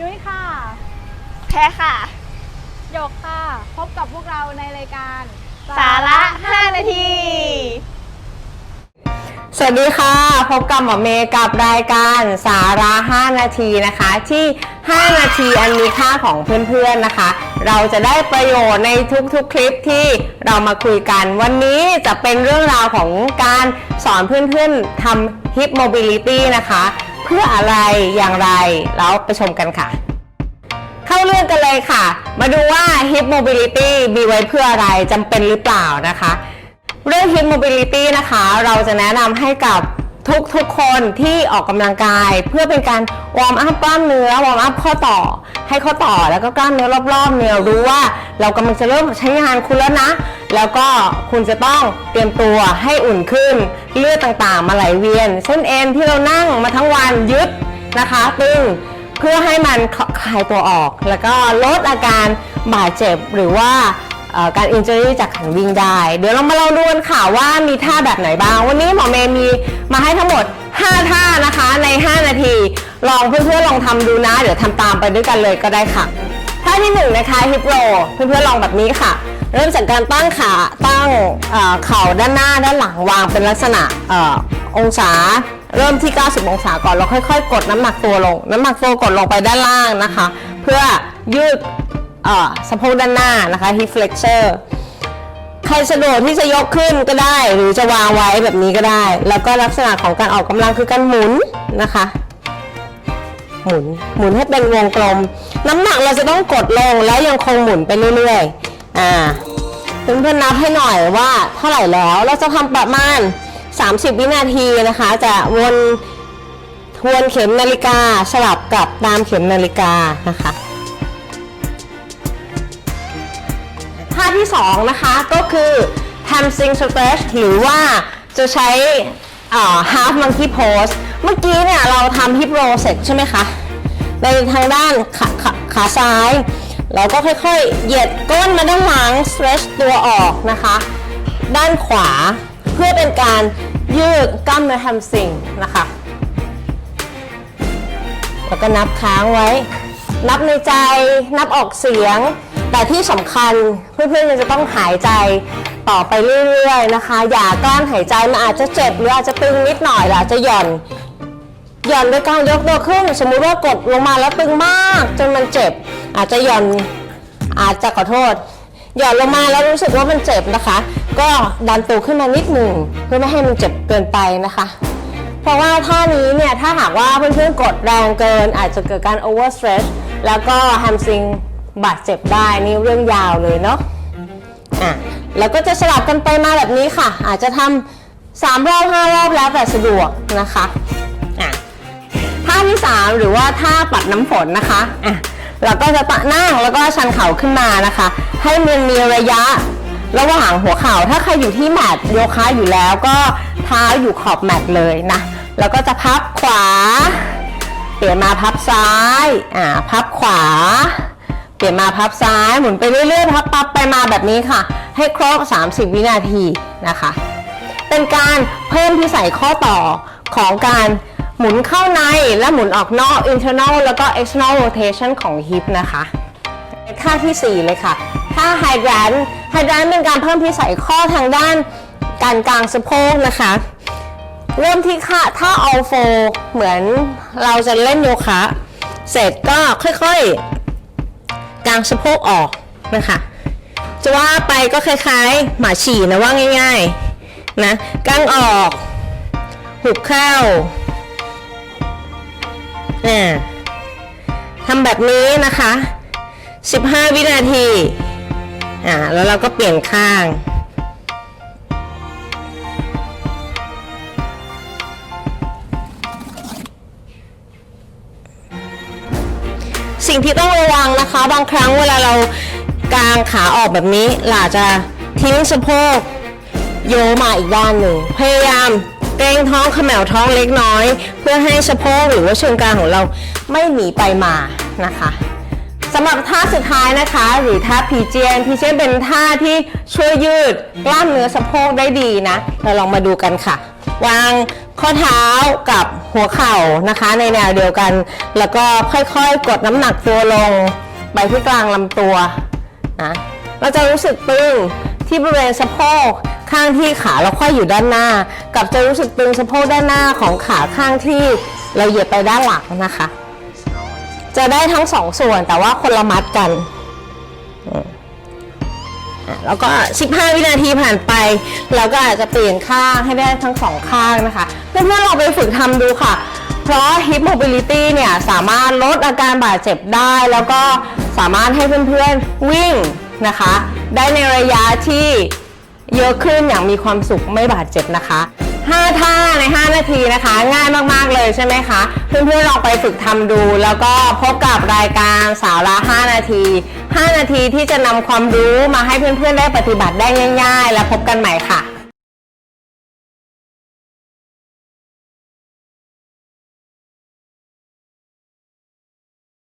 ยุ้ยค่ะ แพ้ค่ะ หยกค่ะ พบกับพวกเราในรายการ สาระ 5 นาที สวัสดีค่ะ พบกับหมอเมย์กับรายการสาระ 5 นาทีนะคะ ที่ 5 นาทีอันมีค่าของเพื่อนๆนะคะ เราจะได้ประโยชน์ในทุกๆ คลิปที่เรามาคุยกัน วันนี้จะเป็นเรื่องราวของการสอนเพื่อนๆทำ hip mobility นะคะ เพื่ออะไรอย่างไรแล้วไปชมกันค่ะ เข้าเรื่องกันเลยค่ะ มาดูว่า hip mobility มีไว้เพื่ออะไรจำเป็นหรือเปล่านะคะ เรื่อง hip mobility นะคะ เราจะแนะนำให้กับทุกทุกๆคนที่ออกกำลังกายเพื่อเป็นการวอร์มอัพกล้ามเนื้อวอร์มอัพข้อต่อ ให้ข้อต่อแล้วก็กล้ามเนื้อรอบๆเนี่ยรู้ว่าเรากำลังจะเริ่มใช้งานคุณแล้วนะ แล้วก็คุณจะต้องเตรียมตัวให้อุ่นขึ้น เลือดต่างๆ มาไหลเวียน เส้นเอ็นที่เรานั่งมาทั้งวันยึดนะคะตึงเพื่อให้มันคลายตัวออก แล้วก็ลดอาการบาดเจ็บหรือว่าการอินเจอรี่จากขันวิ่งได้ เดี๋ยวเรามาลองดูกันค่ะว่ามีท่าแบบไหนบ้าง วันนี้หมอเมย์มีมาให้ทั้งหมด 5 ท่านะคะใน 5 นาที ลองเพื่อนๆลองทำดูนะ เดี๋ยวทำตามไปด้วยกันเลยก็ได้ค่ะ ท่าที่1นงนะคะฮิปโรเพื่อนๆลองแบบนี้ค่ะ เริ่มจากการตั้งขาตั้งเข่าด้านหน้าด้านหลังวางเป็นลักษณะอองศาเริ่มที่ 90 องศาก่อนแล้วค่อย ๆ กดน้ำหนักตัวลง น้ำหนักตัวกดลงไปด้านล่างนะคะ เพื่อยืดสะโพกด้านหน้านะคะ hip flexor ใครสะดวกที่จะยกขึ้นก็ได้ หรือจะวางไว้แบบนี้ก็ได้ แล้วก็ลักษณะของการออกกำลังคือการหมุนนะคะ หมุนหมุนให้เป็นวงกลม น้ำหนักเราจะต้องกดลงแล้วยังคงหมุนไปเรื่อยๆ อ่าเพื่อนๆนับให้หน่อยว่าเท่าไหร่แล้วเราจะทำประมาณ 30 วินาทีนะคะ จะวนทวนเข็มนาฬิกาสลับกับตามเข็มนาฬิกานะคะท่าที่ 2 นะคะก็คือ hamstring stretch หรือว่าจะใช้ half monkey pose เมื่อกี้เนี่ยเราทำ hip roll เสร็จใช่ไหมคะ ในทางด้านขาขาขาซ้าย เราก็ค่อยๆ เหยียดก้นมาด้านหลัง stretch ตัวออกนะคะ ด้านขวาเพื่อเป็นการยืดกล้ามเนื้อ hamstring นะคะ แล้วก็นับค้างไว้ นับในใจนับออกเสียง แต่ที่สำคัญเพื่อนๆจะต้องหายใจต่อไปเรื่อยๆนะคะ อย่ากลั้นหายใจมันอาจจะเจ็บหรืออาจจะตึงนิดหน่อยหรืออาจจะหย่อน หย่อนโดยการยกตัวขึ้น สมมุติว่ากดลงมาแล้วตึงมาก จนมันเจ็บ อาจจะหย่อนอาจจะขอโทษ หย่อนลงมาแล้วรู้สึกว่ามันเจ็บนะคะ ก็ดันตัวขึ้นมานิดหนึ่งเพื่อไม่ให้มันเจ็บเกินไปนะคะ เพราะว่าท่านี้เนี่ยถ้าหากว่าเพื่อนๆกดแรงเกิน อาจจะเกิดการ overstretch แล้วก็ hamstring บาดเจ็บได้นี่เรื่องยาวเลยเนาะอะแล้วก็จะสลับกันไปมาแบบนี้ค่ะ อาจจะทำสามรอบห้ารอบแล้วแต่สะดวกนะคะอะ ท่าที่ 3 หรือว่าท่าปัดน้ำฝนนะคะอะเราก็จะตะนั่งแล้วก็ชันเข่าขึ้นมานะคะ ให้มันมีระยะระหว่างหัวเข่าถ้าใครอยู่ที่แมตโยคะอยู่แล้วก็เท้าอยู่ขอบแมตเลยนะแล้วก็จะพับขวา เปลี่ยนมาพับซ้ายอ่าพับขวา เปลี่ยนมาพับซ้ายหมุนไปเรื่อยๆพับปับไปมาแบบนี้ค่ะ ให้ครบ 30 วินาทีนะคะ เป็นการเพิ่มที่ใส่ข้อต่อของการ หมุนเข้าในและหมุนออกนอก internal แล้วก็ external rotation ของ hip นะคะท่าทีสี่4 เลยค่ะท่าไฮแดรนไฮแดรนเป็นการเพิ่มพิสัยข้อทางด้านการกลางสะโพกนะคะ เริ่มที่ค่ะท่าเอาโฟเหมือนเราจะเล่นโยคะ เสร็จก็ค่อยๆ กลางสะโพกออกนะคะจะว่าไปก็คล้ายๆ หมาฉี่นะว่าง่ายๆนะกางออก หุบเข่า ทำแบบนี้นะคะ 15 วินาทีอ่าแล้วเราก็เปลี่ยนข้างสิ่งที่ต้องระวังนะคะ บางครั้งเวลาเรากางขาออกแบบนี้เราอาจะทิ้งสะโพกโยมาอีกด้านหนึ่งพยายาม เกรงท้องขมวท้องเล็กน้อย เพื่อให้สะโพกหรือว่าเชิงกรานของเราไม่หนีไปมานะคะสำหรับท่าสุดท้ายนะคะ หรือท่าพีเจียนพีเจียนเป็นท่าที่ช่วยยืดกล้ามเนื้อสะโพกได้ดีนะ เราลองมาดูกันค่ะ วางข้อเท้ากับหัวเข่านะคะ ในแนวเดียวกัน แล้วก็ค่อยๆ กดน้ำหนักตัวลง ไปที่กลางลำตัวนะเราจะรู้สึกตึงที่บริเวณสะโพก ข้างที่ขาเราค่อยอยู่ด้านหน้า กับจะรู้สึกตึงสะโพกด้านหน้าของขาข้างที่เราเหยียดไปด้านหลังนะคะ จะได้ทั้งสองส่วนแต่ว่าคนละมัดกัน แล้วก็ 15 วินาทีผ่านไป เราก็อาจจะเปลี่ยนข้างให้ได้ทั้งสองข้างนะคะ เพื่อนๆลองไปฝึกทำดูค่ะ เพราะ hip mobility เนี่ย สามารถลดอาการบาดเจ็บได้ แล้วก็สามารถให้เพื่อนๆวิ่งนะคะ ได้ในระยะที่ เยอะขึ้นอย่างมีความสุขไม่บาดเจ็บนะคะ 5 ท่าใน 5 นาทีนะคะ ง่ายมากๆเลยใช่ไหมคะ เพื่อนๆลองไปฝึกทำดู แล้วก็พบกับรายการสาวละ5นาที 5 นาทีที่จะนำความรู้มาให้เพื่อนๆได้ปฏิบัติได้ง่าย ๆ และพบกันใหม่ค่ะ